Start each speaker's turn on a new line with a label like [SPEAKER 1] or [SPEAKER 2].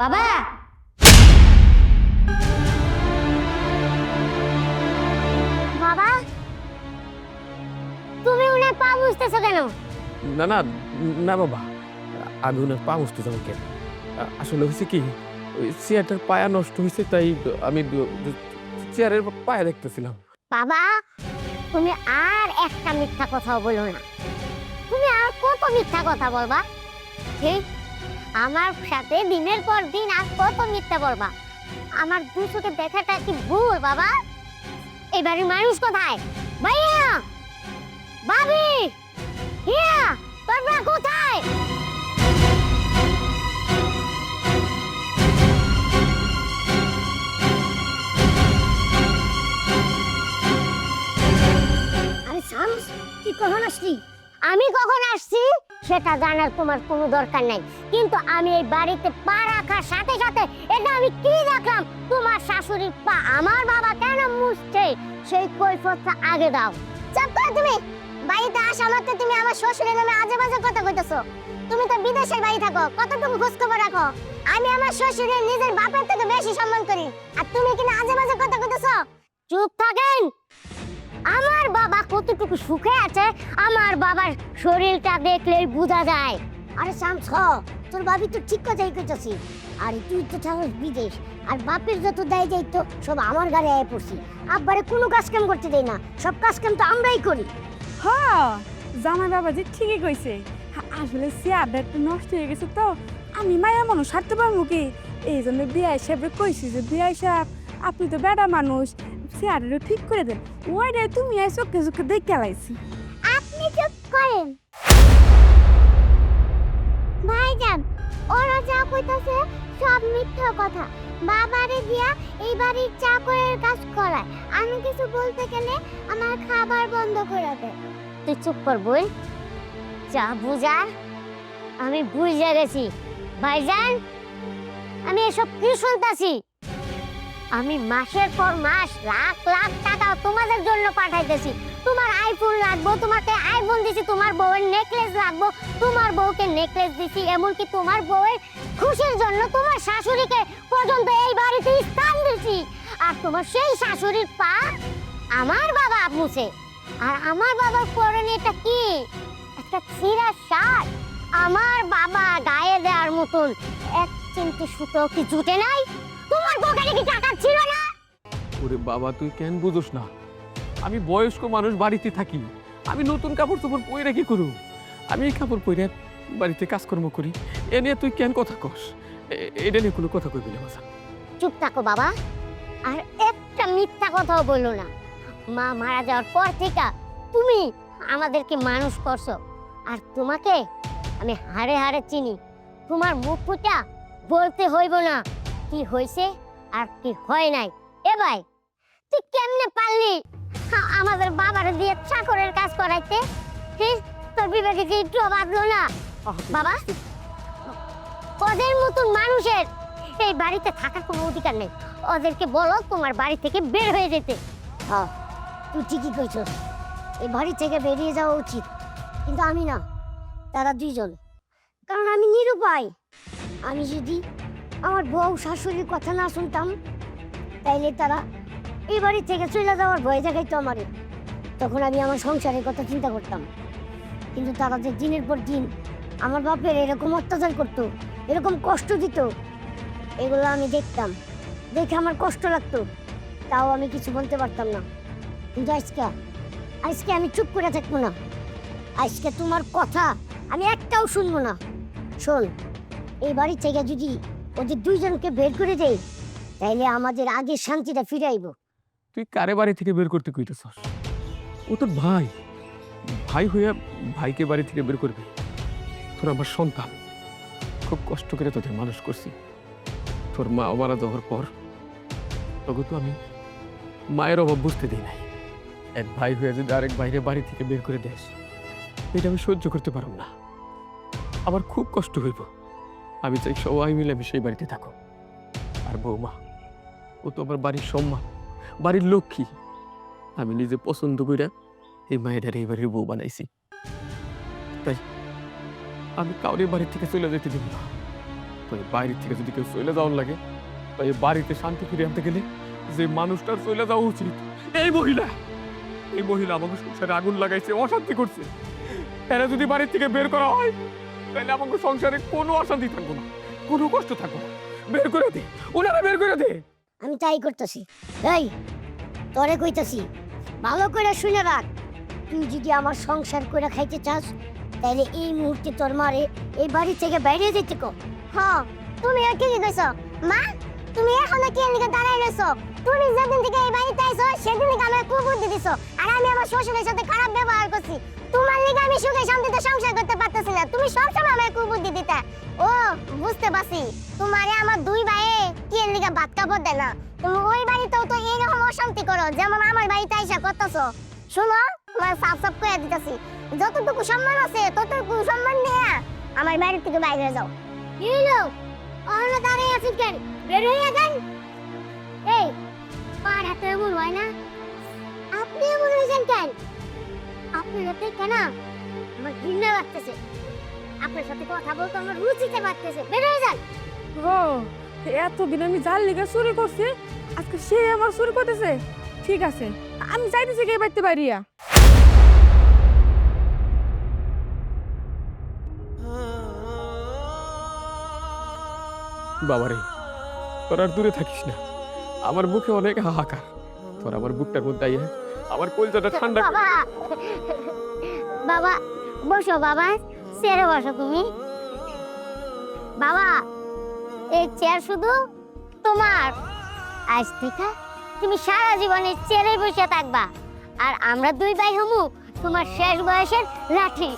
[SPEAKER 1] বাবা! বাবা! তুমি উনার পা বুঝতেছো কেন?
[SPEAKER 2] না না না বাবা। আমি ওনার পা মুছতে যাব কেন? আসলে হয়েছে কি ওই চেয়ারটার পায়া নষ্ট হয়েছে তাই আমি চেয়ারের পায়া দেখতেছিলাম।
[SPEAKER 1] বাবা তুমি আর একটা মিথ্যা কথাও বলো না। তুমি আর কত মিথ্যা কথা বলবা? ঠিক আমার সাথে দিনের পর দিন আর কত মিথ্যা বলবা? আমার দু চোখে দেখাটা কি ভুল, বাবা? এবারে মানুষ কোথায়? ভাইয়া! ভাবি! হিয়া তোমরা কোথায়? আরে কখন আমি কখন আসছি? সেটা জানার তোমার কোনো দরকার নাই। কিন্তু আমি এই বাড়িতে পা রাখার সাথে সাথে এটা আমি কি দেখলাম? তোমার শাশুড়ির পা আমার বাবা কেন মুছছে? সেই কৈফতটা আগে দাও। চাপ করো তুমি। বাড়িতে আসা মাত্র তুমি আমার শ্বশুরের নামে আজে বাজে কথা কইতেছো। তুমি তো বিদেশের বাড়ি থাকো কতটুকু খোঁজ খবর রাখো? আমি আমার শ্বশুরের নিজের বাপের থেকে বেশি সম্মান করি। আর তুমি কিনা আজে বাজে কথা কইতেছো? চুপ থাকেন! আমার বাবা কতটুকু সুখে আছে আমার বাবার শরীরটা দেখলেই বোঝা যায়। আরে শামস তোর বাবি তো ঠিক কথাই কইতাছি। আর তুই তো থাকস বিদেশ আর বাপের যত দেয় যাই তো সব আমার গাড়ি আয় পড়ছি। আব্বারে কোনো কাজ কাম করতে দেই না সব কাজ কাম তো আমরাই করি।
[SPEAKER 3] হ জামাই বাবা যে ঠিকই কইছে। আসলে চেয়ারটা একটু নষ্ট হয়ে গেছে তো আমি মায়া মানুষ হাঁটতে পারব কি? এই জন্য বিয়া হিসাবে কইছি যে বিয়া হিসাব আপনি তো বেড়া মানুষ চেয়ারটা ঠিক করে দেন। ওইটাই তুমি আই চোখে চোখে দেখে লাইছি
[SPEAKER 1] আপনি চুপ করেন। ভাইজান ওরা যা কইতাছে সব মিথ্যা কথা। বাবারে দিয়া এই বাড়ির চাকরের কাজ করায়। আমি কিছু বলতে গেলে আমার খাবার বন্ধ করে দেয়। তুই চুপ কর বই। যা বুঝা আমি বুঝে গেছি। ভাইজান আমি এসব কি শুনতাছি? আমি মাসের পর মাস লাখ লাখ টাকা তোমাদের জন্য পাঠাইতেছি। তোমার আইফোন লাগবো, তোমাকে আইফোন দিছি, তোমার বউয়ের নেকলেস লাগবো, তোমার বউকে নেকলেস দিছি, এমনকি তোমার বউয়ের খুশির জন্য তোমার শাশুড়িকে পর্যন্ত এই বাড়িতে স্থান দিছি। আর তোমার সেই শাশুড়ির পা আমার বাবা মুছে। আর আমার বাবার পরনে এটা কি? একটা ছিঁড়া শার্ট। আমার বাবা গায়ে দেওয়ার মতন এক চিমটি সুতো কি জুটে নাই? তোমার পকেটে কি টাকা ছিল না?
[SPEAKER 2] ওরে বাবা তুই কেন বুঝোস না? আমি বয়স্ক মানুষ বাড়িতে থাকি। আমি নতুন কাপড় চোপড় পরে কি করু আমি এই কাপড় পরে বাড়িতে কাজকর্ম করি। এ নিয়ে তুই কেন কথা কস? এটা নিয়ে কোনো কথা কইবি না।
[SPEAKER 1] চুপ থাকো বাবা। আর একটা মিথ্যা কথাও বলল না। মা মারা যাওয়ার পর থেকে তুমি আমাদেরকে মানুষ করছ। আর তোমাকে আমি হাড়ে হাড়ে চিনি। তোমার মুখ বলতে হইব না। কি হয়েছে আর কি হয় নাই? এ ভাই তুই কেমনে পারলি আমাদের বাবার দিয়ে চাকরের কাজ করাইতে? হ্যাঁ তোর বিবেকে কি একটু বাঁধলো না? বাবা ওদের মতন মানুষের এই বাড়িতে থাকার কোনো অধিকার নেই। ওদেরকে বলো তোমার বাড়ি থেকে বের হয়ে যেতে। হ্যাঁ তুই ঠিকই কইছস। এই বাড়ি থেকে বেরিয়ে যাওয়া উচিত। কিন্তু আমি না তারা দুইজন। কারণ আমি নিরুপায়। আমি যদি আমার বউ শাশুড়ির কথা না শুনতাম, তাইলে তারা এই বাড়ি থেকে চলে যাওয়ার ভয় দেখাইতো আমারে। তখন আমি আমার সংসারের কথা চিন্তা করতাম। কিন্তু তারা যে দিনের পর দিন আমার বাপের এরকম অত্যাচার করতো, এরকম কষ্ট দিত, এগুলো আমি দেখতাম। দেখে আমার কষ্ট লাগতো, তাও আমি কিছু বলতে পারতাম না। কিন্তু আজকে আজকে আমি চুপ করে থাকব না। আজকে তোমার কথা আমি একটাও শুনব না। শোন, এই বাড়ি থেকে যদি ওদের দুইজনকে বের করে দেই, তাইলে আমাদের আগের শান্তিটা ফিরে আইব।
[SPEAKER 2] তুই কারে বাড়ি থেকে বের করতে কইতেছস? ও তোর ভাই। ভাই হইয়া ভাইকে বাড়ি থেকে বের করবি। তোর আমার সন্তান। খুব কষ্ট করে তোদের মানুষ করছি। তোর মা মারা যাওয়ার পর তখন তো আমি মায়ের অভাব বুঝতে দিই নাই। এক ভাই হয়ে যদি আরেক বাইরে বাড়ি থেকে বের করে দেস, এটা আমি সহ্য করতে পারব না। আমার খুব কষ্ট হইব। আমি চাই সবাই মিলে সেই বাড়িতে থাকো আর বৌমা, ও তো আমার বাড়ির সম্মান, বাড়ির লক্ষ্মী। আমি নিজে পছন্দ কইরা এই মায়ের এই বাড়ির বউ বানাইছি। তাই আমি কাউরে বাড়ি থেকে চলে যেতে দিব না। তো এই বাইরের থেকে যদি কেউ চলে যাওয়ার লাগে, তাই বাড়িতে শান্তি ফিরে আনতে গেলে যে মানুষটার চলে যাওয়া উচিত, এই মহিলা। এই মহিলা আমাকে সংসারে আগুন লাগাইছে, অশান্তি করছে। এরা যদি বাড়ির থেকে বের করা হয় তাহলে আমাকে সংসারে কোনো অশান্তি থাকব না, কোনো কষ্ট থাকব না। বের করে দে, ওনারা বের করে দে।
[SPEAKER 1] আমি তাই করতেছি। এই, তোরে কইতাছি, ভালো করে শুনে রাখ। তুই যদি আমার সংসার করে খাইতে চাস তাহলে এই মুহূর্তে তোর মারে এই বাড়ি থেকে বাইরে যেতে কো। হ্যাঁ তুমি আর কি কইছো মা তুমি এখন কি এদিকে দাঁড়াই রইছো তুমি যেদিন থেকে এই বাড়িতে আইছো সেদিন থেকে আমার কুবুদ্ধি দিছো। আর আমি আমার শ্বশুরের সাথে খারাপ ব্যবহার করছি। তোমার লিগে আমি সুখে শান্তিতে সংসার করতে পারতেছি না। তুমি সবসময় আমার কুবুদ্ধি দিতে। ও, বুঝতে পারছি। তোমারে আমার দুই ভাইয়ে কি এর লিগে ভাত কাপড় না? তুমি ওই বাড়িতেও তো এইরকম অশান্তি করো, যেমন আমার বাড়িতে আইসা করতেছো। শোনো, তোমার সাফ সাফ করে দিতেছি। যতটুকু সম্মান আছে, ততটুকু সম্মান নিয়ে আমার বাড়ি থেকে বাইরে যাও। ইলো অন্য দাঁড়িয়ে আছেন কেন? বের হয়ে যান এই পার হাতে এমন হয় না। আপনি এমন হয়েছেন কেন? আপনার হাতে কেন? আমার ঘৃণা লাগতেছে। আপনার সাথে কথা বলতে আমার রুচিতে পারতেছে বের হয়ে যান।
[SPEAKER 3] ও এতদিন আমি জাল লিগে চুরি করছি আজকে সে আমার চুরি করতেছে। ঠিক আছে আমি যাইতেছি কে বাইতে পারিয়া
[SPEAKER 2] বাবারে তোর আর দূরে থাকিস না। আমার মুখে অনেক হাহাকার। তোর আমার বুকটার মধ্যে আইয়া আমার কলজাটা ঠান্ডা
[SPEAKER 1] বাবা বাবা বসো বাবা চেয়ারে বসো তুমি। বাবা এই চেয়ার শুধু তোমার। আজ থেকে তুমি সারা জীবনের চেয়ারে বসে থাকবা। আর আমরা দুই ভাই হমু তোমার শেষ বয়সের লাঠি।